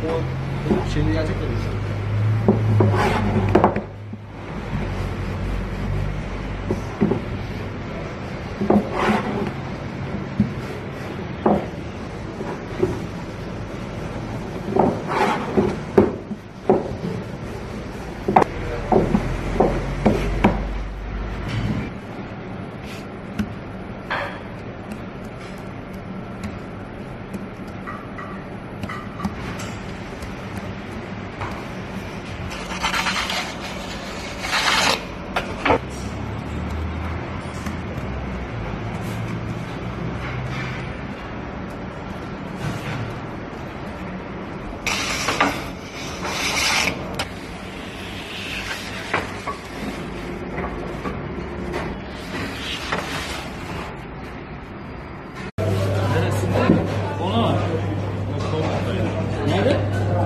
我我就请你这个你想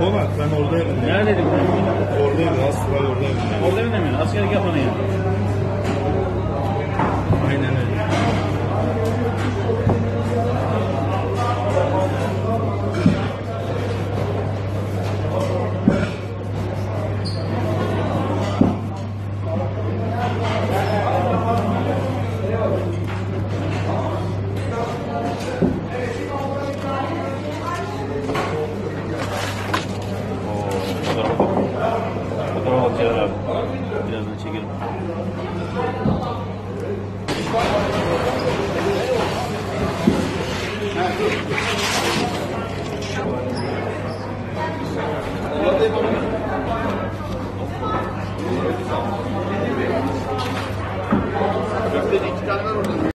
Konak ben oradayım. Neredeydim? Oradayım. Az süre oradayım. Orada mı demiyorsun? Askerlik yapana ya. doing